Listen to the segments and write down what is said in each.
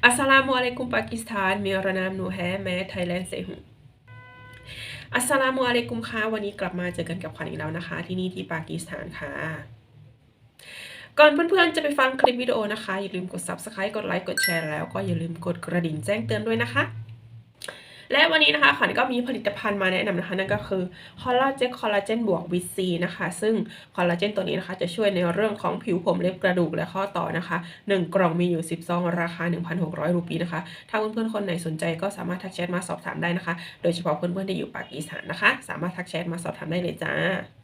Assalamualaikum Pakistan นมีรนามนูแฮแม่ไทยแลนด์เซฮุอัสสลามุอะลัยกุมค่ะวันนี้กลับมาเจอกันกับขวัญอีกแล้วนะคะ ที่นี่ที่ปากีสถานค่ะก่อนเพื่อนๆจะไปฟังคลิปวิดีโอนะคะ อย่าลืมกด subscribe กดไลค์กดแชร์แล้วก็อย่าลืมกดกระดิ่งแจ้งเตือนด้วยนะคะ และวันนี้นะคะขวัญก็มีผลิตภัณฑ์มาแนะนำนะคะนั่นก็คือคอลลาเจนคอลลาเจนบวกวิซีนะคะ ซึ่งคอลลาเจนตัวนี้นะคะ จะช่วยในเรื่องของผิวผมเล็บกระดูกและข้อต่อนะคะ 1 กล่องมีอยู่ 10 ซอง ราคา 1,600 รูปีนะคะ ถ้าเพื่อนๆคนไหนสนใจก็สามารถทักแชทมาสอบถามได้นะคะ โดยเฉพาะเพื่อนๆที่อยู่ปากีสถานนะคะ สามารถทักแชทมาสอบถามได้เลยจ้า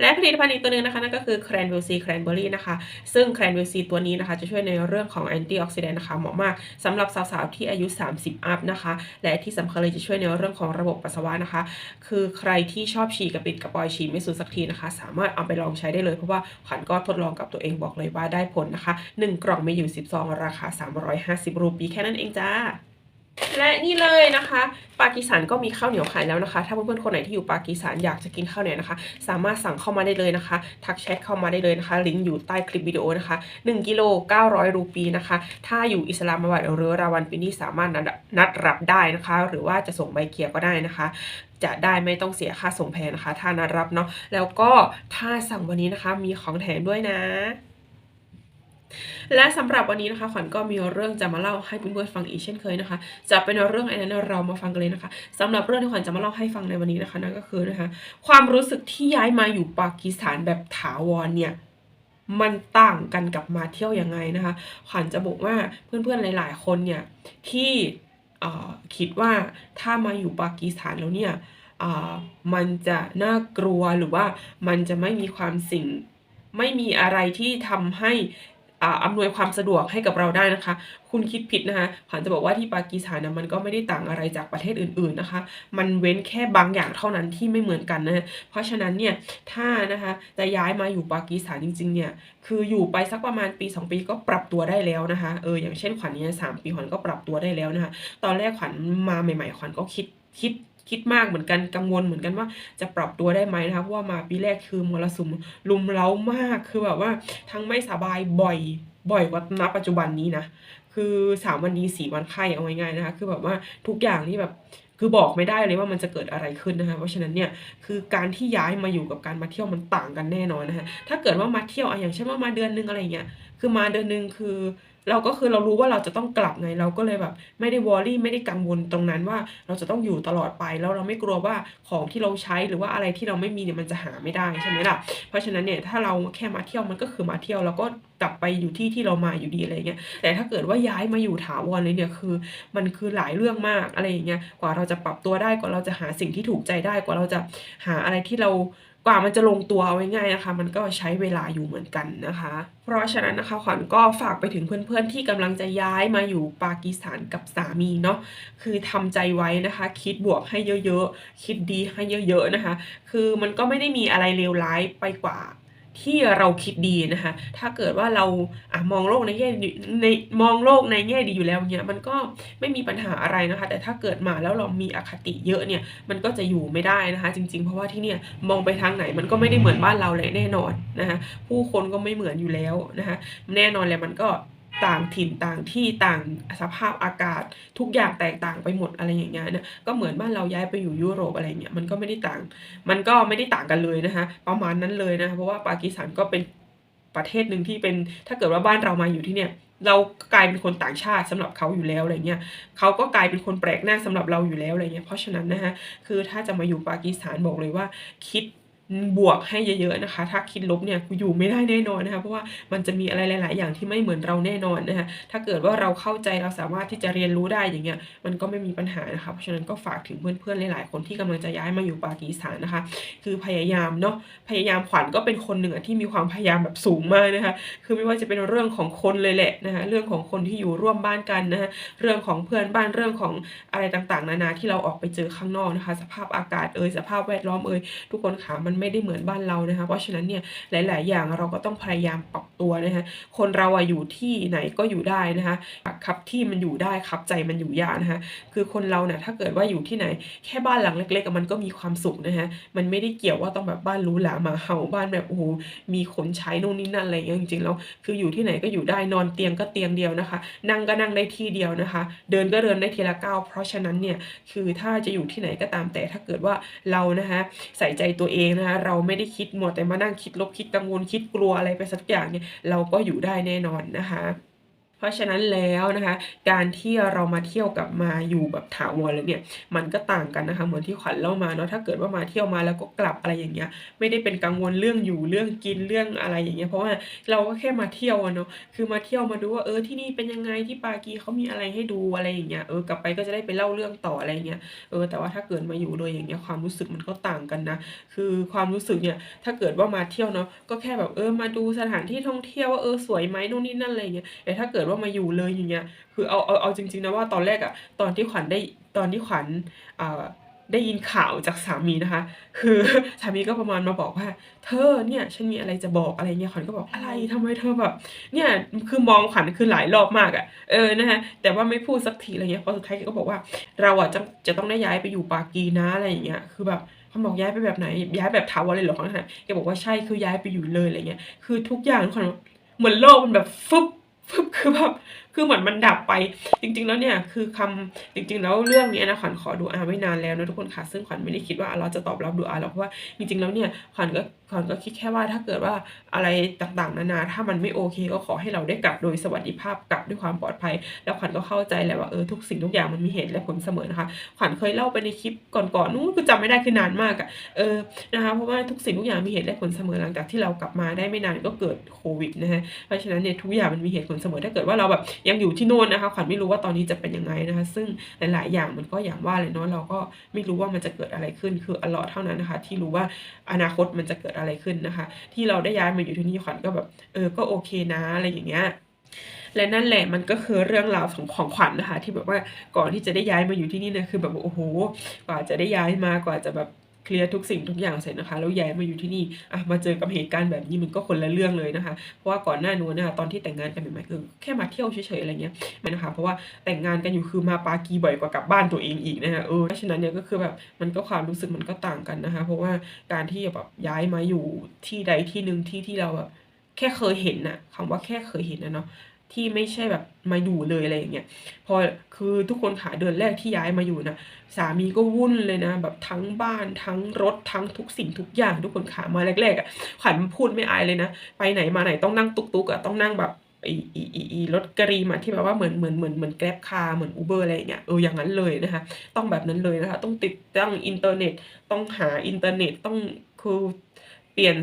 และผลิตภัณฑ์อีกตัวหนึ่งนะคะนั่นก็คือแครนวิลซีแครนเบอรี่นะคะ ซึ่งแครนวิลซีตัวนี้นะคะ จะช่วยในเรื่องของแอนตี้ออกซิแดนต์นะคะเหมาะมากสำหรับสาวๆ ที่อายุ 30 อัพนะคะ และที่สำคัญเลยจะช่วยในเรื่องของระบบปัสสาวะนะคะ คือใครที่ชอบฉี่กระปิดกระปอยฉี่ไม่สุดสักทีนะคะ สามารถเอาไปลองใช้ได้เลยเพราะว่าขวัญก็ทดลองกับตัวเองบอกเลยว่าได้ผลนะคะ 1 กล่องมีอยู่10ซองราคา 350 รูปีแค่นั้นเองจ้า และนี่เลยนะคะ ปากีสถานก็มีข้าวเหนียวขายแล้วนะคะ ถ้าเพื่อนๆคนไหนที่อยู่ปากีสถานอยากจะกินข้าวเหนียวนะคะ สามารถสั่งเข้ามาได้เลยนะคะ ทักแชทเข้ามาได้เลยนะคะ ลิงก์อยู่ใต้คลิปวิดีโอนะคะ1กิโล900 รูปีนะคะ ถ้าอยู่อิสลามบัดหรือราวันปีนี้สามารถนัดนัดรับได้นะคะ หรือว่าจะส่งใบเคียร์ก็ได้นะคะ จะได้ไม่ต้องเสียค่าส่งแพงนะคะ ถ้านัดรับเนาะแล้วก็ถ้าสั่งวันนี้นะคะ มีของแถมด้วยนะ และสำหรับวันนี้นะคะ ขวัญก็มีเรื่องจะมาเล่าให้เพื่อนๆฟังอีกเช่นเคยนะคะ จะเป็นเรื่องอะไรนั้นเรามาฟังกันเลยนะคะสำหรับเรื่องที่ขวัญจะมาเล่าให้ฟังในวันนี้นะคะนั่นก็คือนะคะ ความรู้สึกที่ย้ายมาอยู่ปากีสถานแบบถาวรเนี่ยมันต่างกันกับมาเที่ยวยังไงนะคะ ขวัญจะบอกว่าเพื่อนๆหลาย ๆ คนเนี่ยที่คิดว่าถ้ามาอยู่ปากีสถานแล้วเนี่ยมันจะน่ากลัวหรือว่ามันจะไม่มีความสิ่ง ไม่มีอะไรที่ทำให้ อ่าอำนวยความสะดวกให้กับเราได้นะคะ คุณคิดผิดนะคะขวัญจะบอกว่าที่ปากีสถานนะมันก็ไม่ได้ต่างอะไรจากประเทศอื่น ๆนะคะ มันเว้นแค่บางอย่างเท่านั้นที่ไม่เหมือนกันนะเพราะฉะนั้นเนี่ยถ้านะคะจะย้ายมาอยู่ปากีสถานจริง ๆ เนี่ยคืออยู่ไปสักประมาณปี 2 ปีก็ปรับตัวได้แล้วนะคะเอออย่างเช่นขวัญเนี่ยสามปีขวัญก็ปรับตัวได้แล้วนะคะ ตอนแรกขวัญมาใหม่ ๆ ขวัญก็คิดคิด คิดมากเหมือนกันกังวลเหมือนกันว่าจะปรับตัวได้ไหมนะคะเพราะว่ามาปีแรกคือมรสุมลุมเล้ามากคือแบบว่าทั้งไม่สบายบ่อยบ่อยกว่าณปัจจุบันนี้นะคือสามวันดีสี่วันไข้เอาง่ายๆนะคะคือแบบว่าทุกอย่างนี่แบบคือบอกไม่ได้เลยว่ามันจะเกิดอะไรขึ้นนะคะ เพราะฉะนั้นเนี่ยคือการที่ย้ายมาอยู่กับการมาเที่ยวมันต่างกันแน่นอนนะคะถ้าเกิดว่ามาเที่ยวอะอย่างเช่นว่ามาเดือนนึงอะไรเงี้ยคือมาเดือนนึงคือ เราก็คือเรารู้ว่าเราจะต้องกลับไงเราก็เลยแบบ ไม่ได้วอรี่ไม่ได้กังวลตรงนั้นว่าเราจะต้องอยู่ตลอดไปแล้วเราไม่กลัวว่าของที่เราใช้หรือว่าอะไรที่เราไม่มีเนี่ยมันจะหาไม่ได้ใช่ไหมล่ะเพราะฉะนั้นเนี่ยถ้าเราแค่มาเที่ยวมันก็คือมาเที่ยวแล้วก็กลับไปอยู่ที่ที่เรามาอยู่ดีอะไรเงี้ยแต่ถ้าเกิดว่าย้ายมาอยู่ถาวรเลยเนี่ยคือ มันคือหลายเรื่องมากอะไรอย่างเงี้ยกว่าเราจะปรับตัวได้กว่าเราจะหาสิ่งที่ถูกใจได้กว่าเราจะหาอะไรที่เรา กว่ามันจะลงตัวเอาง่ายๆนะคะ มันก็ใช้เวลาอยู่เหมือนกันนะคะ เพราะฉะนั้นนะคะขวัญก็ฝากไปถึงเพื่อนๆที่กำลังจะย้ายมาอยู่ปากีสถานกับสามีเนาะคือทำใจไว้นะคะ คิดบวกให้เยอะๆ คิดดีให้เยอะๆนะคะ คือมันก็ไม่ได้มีอะไรเลวร้ายไปกว่า ที่เราคิดดีนะคะ ถ้าเกิดว่าเราอะมองโลกในแง่ในมองโลกในแง่ดีอยู่แล้วเนี่ยมันก็ไม่มีปัญหาอะไรนะคะ แต่ถ้าเกิดมาแล้วเรามีอคติเยอะเนี่ยมันก็จะอยู่ไม่ได้นะคะ จริง ๆ เพราะว่าที่เนี่ยมองไปทางไหนมันก็ไม่ได้เหมือนบ้านเราเลยแน่นอนนะคะผู้คนก็ไม่เหมือนอยู่แล้วนะคะแน่นอนเลยมันก็ ต่างถิ่นต่างที่ต่างสภาพอากาศ ทุกอย่างแตกต่างไปหมดอะไรอย่างเงี้ยนะก็เหมือนบ้านเราย้ายไปอยู่ยุโรปอะไรเงี้ยมันก็ไม่ได้ต่าง มันก็ไม่ได้ต่างกันเลยนะคะประมาณนั้นเลยนะคะเพราะว่าปากีสถานก็เป็นประเทศหนึ่งที่เป็นถ้าเกิดว่าบ้านเรามาอยู่ที่เนี่ยเรากลายเป็นคนต่างชาติสำหรับเขาอยู่แล้วอะไรเงี้ยเขาก็กลายเป็นคนแปลกหน้าสำหรับเราอยู่แล้วอะไรเงี้ยเพราะฉะนั้นนะคะคือถ้าจะมาอยู่ปากีสถานบอกเลยว่าคิด บวกให้เยอะๆนะคะ ถ้าคิดลบเนี่ยกูอยู่ไม่ได้แน่นอนนะคะ เพราะว่ามันจะมีอะไรหลาย ๆ อย่างที่ไม่เหมือนเราแน่นอนนะคะ ถ้าเกิดว่าเราเข้าใจเราสามารถที่จะเรียนรู้ได้อย่างเงี้ย มันก็ไม่มีปัญหานะคะ เพราะฉะนั้นก็ฝากถึงเพื่อนๆ หลาย ๆ คนที่กำลังจะย้ายมาอยู่ปากีสถานนะคะ คือพยายามเนาะ พยายามขวัญก็เป็นคนหนึ่งอะที่มีความพยายามแบบสูงมากนะคะ คือไม่ว่าจะเป็นเรื่องของคนเลยแหละนะคะ เรื่องของคนที่อยู่ร่วมบ้านกันนะคะเรื่องของเพื่อนบ้าน เรื่องของอะไรต่าง ๆ นานาที่เราออกไปเจอข้างนอกนะคะ สภาพอากาศเอ่ย สภาพแวดล้อมเอ่ย ทุกคนขามันไม่ได้เหมือนบ้านเรานะคะ เพราะฉะนั้นเนี่ยหลาย ๆ อย่างเราก็ต้องพยายามปรับตัวนะคะคนเราอะอยู่ที่ไหนก็อยู่ได้นะคะครับที่มันอยู่ได้ครับใจมันอยู่ยากนะคะคือคนเราเนี่ยถ้าเกิดว่าอยู่ที่ไหน แค่บ้านหลังเล็ก ๆ มันก็มีความสุขนะคะมันไม่ได้เกี่ยวว่าต้องแบบบ้านรูหรามาเห่าบ้านแบบโอ้โหมีคนใช้นู่นนี่นั่นอะไรอย่างเงี้ยจริงๆแล้วคืออยู่ที่ไหนก็อยู่ได้นอนเตียงก็เตียงเดียวนะคะ นั่งก็นั่งได้ที่เดียวนะคะ เดินก็เดินได้ทีละก้าวเพราะฉะนั้นเนี่ยคือถ้าจะอยู่ที่ไหนก็ตามแต่ถ้าเกิดว่าเรานะคะใส่ใจตัวเองนะคะเราไม่ได้คิดหมดแต่มานั่งคิดลบคิดกังวลคิดกลัวอะไรไปสักอย่างเนี่ยเราก็อยู่ได้แน่นอนนะคะ เพราะฉะนั้นแล้วนะคะ การที่เรามาเที่ยวกับมาอยู่แบบถาวรเลยเนี่ย มันก็ต่างกันนะคะเหมือนที่ขวัญเล่ามาเนาะถ้าเกิดว่ามาเที่ยวมาแล้วก็กลับอะไรอย่างเงี้ย ไม่ได้เป็นกังวลเรื่องอยู่เรื่องกินเรื่องอะไรอย่างเงี้ยเพราะว่าเราก็แค่มาเที่ยวเนาะคือมาเที่ยวมาดูว่าเออที่นี่เป็นยังไงที่ปากีเขามีอะไรให้ดูอะไรอย่างเงี้ยเออกลับไปก็จะได้ไปเล่าเรื่องต่ออะไรเงี้ยเออแต่ว่าถ้าเกิดมาอยู่เลยอย่างเงี้ยความรู้สึกมันก็ต่างกันนะคือความรู้สึกเนี่ยถ้าเกิดว่ามาเที่ยวเนาะก็แค่แบบเออมาดูสถานที่ท่องเที่ยวว่าเออสวยไหมนู่นนี่นั่นอะไรเงี้ยแต่ถ้าเกิดว่ามาอยู่เลยอย่างเงี้ยคือเอาเอาเอาจริงๆนะว่าตอนแรกอะตอนที่ขวัญได้ตอนที่ขวัญอ่าได้ยินข่าวจากสามีนะคะ คือสามีก็ประมาณมาบอกว่า เธอเนี่ยฉันมีอะไรจะบอกอะไรเงี้ยขวัญก็บอกอะไรทำไมเธอแบบเนี่ยคือมองขวัญคือหลายรอบมากอะเออนะฮะแต่ว่าไม่พูดสักทีอะไรเงี้ยพอสุดท้ายแกก็บอกว่าเราอะจะจะต้องได้ย้ายไปอยู่ปากีนะอะไรอย่างเงี้ยคือแบบเขาบอกย้ายไปแบบไหนย้ายแบบถาวรเลยเหรอขวัญนะแกบอกว่าใช่คือย้ายไปอยู่เลยอะไรเงี้ยคือทุกอย่างขวัญเหมือนโลกมันแบบฟึบ ฟึบ คือเหมือนมันดับไป จริง ๆ แล้วเนี่ยคือคำจริง ๆ แล้วเรื่องนี้นะขวัญขอดูอาไว้นานแล้วนะทุกคนค่ะซึ่งขวัญไม่ได้คิดว่าเราจะตอบรับดูอาหรอกเพราะว่าจริง ๆ แล้วเนี่ยขวัญก็ขวัญก็คิดแค่ว่าถ้าเกิดว่าอะไรต่างๆ นานา ถ้ามันไม่โอเค ก็ขอให้เราได้กลับโดยสวัสดิภาพกลับด้วยความปลอดภัย แล้วขวัญก็เข้าใจแหละว่าเออทุกสิ่งทุกอย่างมันมีเหตุและผลเสมอนะคะขวัญเคยเล่าไปในคลิปก่อนๆนู้นคือจำไม่ได้คือนานมากอะเออนะคะเพราะว่าทุกสิ่งทุกอย่างมีเหตุและผลเสมอหลังจากที่เรากลับมาได้ไม่นานก็เกิดโควิดนะฮะเพราะฉะนั้นเนี่ยทุกอย่างมันมีเหตุผลเสมอถ้าเกิดว่าเราแบบยังอยู่ที่โน่นนะคะขวัญไม่รู้ว่าตอนนี้จะเป็นยังไงนะคะ ซึ่งหลาย ๆ อย่างมันก็อย่างว่าเลยเนาะเราก็ไม่รู้ว่ามันจะเกิดอะไรขึ้นคืออลอฮ์เท่านั้นนะคะ ที่รู้ว่าอนาคตมันจะเกิดอะไรขึ้นนะคะ ที่เราได้ย้ายมาอยู่ที่นี่ขวัญก็แบบเออก็โอเคนะอะไรอย่างเงี้ยและนั่นแหละมันก็คือเรื่องราวของของขวัญนะคะ ที่แบบว่าก่อนที่จะได้ย้ายมาอยู่ที่นี่เนี่ยคือแบบโอ้โหกว่าจะได้ย้ายมากว่าจะแบบ เคลียร์ทุกสิ่งทุกอย่างเสร็จนะคะแล้วย้ายมาอยู่ที่นี่อะมาเจอกับเหตุการณ์แบบนี้มันก็คนละเรื่องเลยนะคะ เพราะว่าก่อนหน้านู้นนะคะตอนที่แต่งงานกันใหม่ๆคือแค่มาเที่ยวเฉยๆอะไรเงี้ยมันนะคะเพราะว่าแต่งงานกันอยู่คือมาปากีบ่อยกว่ากลับบ้านตัวเองอีกนะคะเออเพราะฉะนั้นเนี่ยก็คือแบบมันก็ความรู้สึกมันก็ต่างกันนะคะ เพราะว่าการที่แบบย้ายมาอยู่ที่ใดที่หนึ่งที่ที่เราแบบแค่เคยเห็นน่ะคำว่าแค่เคยเห็นนะเนาะ ที่ไม่ใช่แบบมาอยู่เลยอะไรอย่างเงี้ยพอคือทุกคนขาเดือนแรกที่ย้ายมาอยู่นะสามีก็วุ่นเลยนะ แบบทั้งบ้านทั้งรถทั้งทุกสิ่งทุกอย่าง ทุกคนขามาแรกๆอะขวัญพูดไม่อายเลยนะ ไปไหนมาไหนต้องนั่งตุกๆอะต้องนั่งแบบอีอีอีอีรถกรีมาที่แบบว่าเหมือนเหมือนเหมือนเหมือนแกร็บคาร์เหมือนอูเบอร์อะไรอย่างเงี้ยเอออย่างนั้นเลยนะคะ ต้องแบบนั้นเลยนะคะ ต้องติดตั้งอินเทอร์เน็ต ต้องหาอินเทอร์เน็ตต้องคือ เปลี่ยน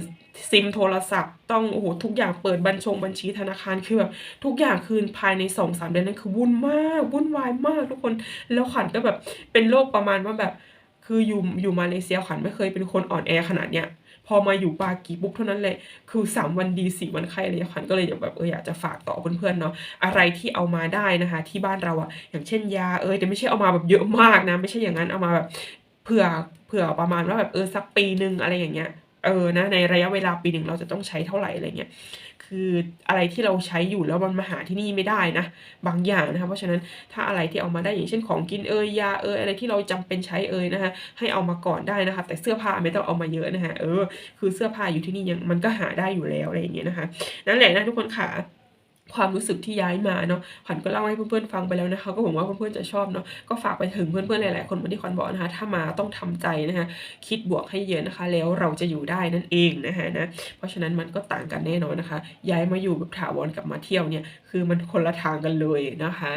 ซิมโทรศัพท์ต้องโอ้โหทุกอย่างเปิดบัญชงบัญชีธนาคารคือแบบทุกอย่างคืนภายในสองสามเดือนนั้นคือวุ่นมากวุ่นวายมากทุกคนแล้วขวัญก็แบบเป็นโรคประมาณว่าแบบ คืออยู่อยู่มาเลเซียขวัญไม่เคยเป็นคนอ่อนแอขนาดเนี้ยพอมาอยู่ปากีปุ๊บเท่านั้นเลย คือสามวันดีสี่วันไข้อะไรขวัญก็เลยแบบเอออยากจะฝากต่อเพื่อนๆเนาะอะไรที่เอามาได้นะคะ ที่บ้านเราอะอย่างเช่นยาเออแต่ไม่ใช่เอามาแบบเยอะมากนะ ไม่ใช่อย่างนั้นเอามาแบบเผื่อเผื่อประมาณว่าแบบเออสักปีหนึ่งอะไรอย่างเงี้ย เออนะในระยะเวลาปีหนึ่งเราจะต้องใช้เท่าไหร่อะไรเงี้ยคืออะไรที่เราใช้อยู่แล้วมันมาหาที่นี่ไม่ได้นะ บางอย่างนะคะเพราะฉะนั้นถ้าอะไรที่เอามาได้อย่างเช่นของกินเอยยาเอยอะไรที่เราจำเป็นใช้เอยนะคะให้เอามาก่อนได้นะคะ แต่เสื้อผ้าไม่ต้องเอามาเยอะนะคะเออคือเสื้อผ้าอยู่ที่นี่ยังมันก็หาได้อยู่แล้วอะไรอย่างเงี้ยนะคะนั่นแหละนะทุกคนค่ะ ความรู้สึกที่ย้ายมาเนาะขวัญก็เล่าให้เพื่อนๆฟังไปแล้วนะคะ ก็หวังว่าเพื่อนๆจะชอบเนาะก็ฝากไปถึงเพื่อนๆหลายๆคนเหมือนที่ขวัญบอกนะคะ ถ้ามาต้องทำใจนะคะคิดบวกให้เยอะนะคะ แล้วเราจะอยู่ได้นั่นเองนะคะนะเพราะฉะนั้นมันก็ต่างกันแน่นอนนะคะ ย้ายมาอยู่แบบถาวรกับมาเที่ยวเนี่ยคือมันคนละทางกันเลยนะคะ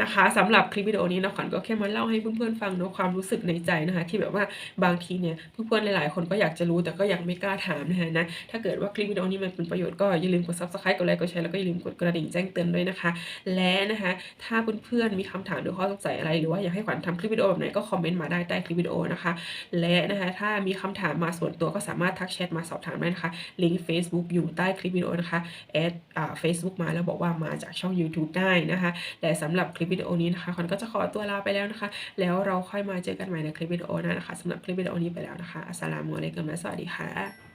นะคะสำหรับคลิปวิดีโอนี้นะขวัญก็แค่มาเล่าให้เพื่อนๆฟังเนาะความรู้สึกในใจนะคะ ที่แบบว่าบางทีเนี่ยเพื่อนๆหลายๆ คนก็อยากจะรู้แต่ก็ยังไม่กล้าถามนะคะนะถ้าเกิดว่าคลิปวิดีโอนี้มันเป็นประโยชน์ก็อย่าลืมกด subscribe กดไลค์กดแชร์แล้วก็อย่าลืมกดกระดิ่งแจ้งเตือนด้วยนะคะ และนะคะ ถ้าเพื่อนๆมีคำถามหรือข้อสงสัยอะไรหรือว่าอยากให้ขวัญทำคลิปวิดีโอแบบไหนก็คอมเมนต์มาได้ใต้คลิปวิดีโอนะคะ และนะคะ ถ้ามีคำถามมาส่วนตัวก็สามารถทักแชทมาสอบถามได้นะคะลิงก์ Facebook อยู่ใต้คลิปวิดีโอนะคะแอดเฟซบุ๊กมาแล้วบอกว่ามาจากช่อง YouTube ได้นะคะแต่สำหรับคลิปวิดีโอนี้นะคะขวัญก็จะขอตัวลาไปแล้วนะคะ แล้วเราค่อยมาเจอกันใหม่ในคลิปวิดีโอหน้านะคะสำหรับคลิปวิดีโอนี้ไปแล้วนะคะอัสสลามุอะลัยกุมและสวัสดีค่ะ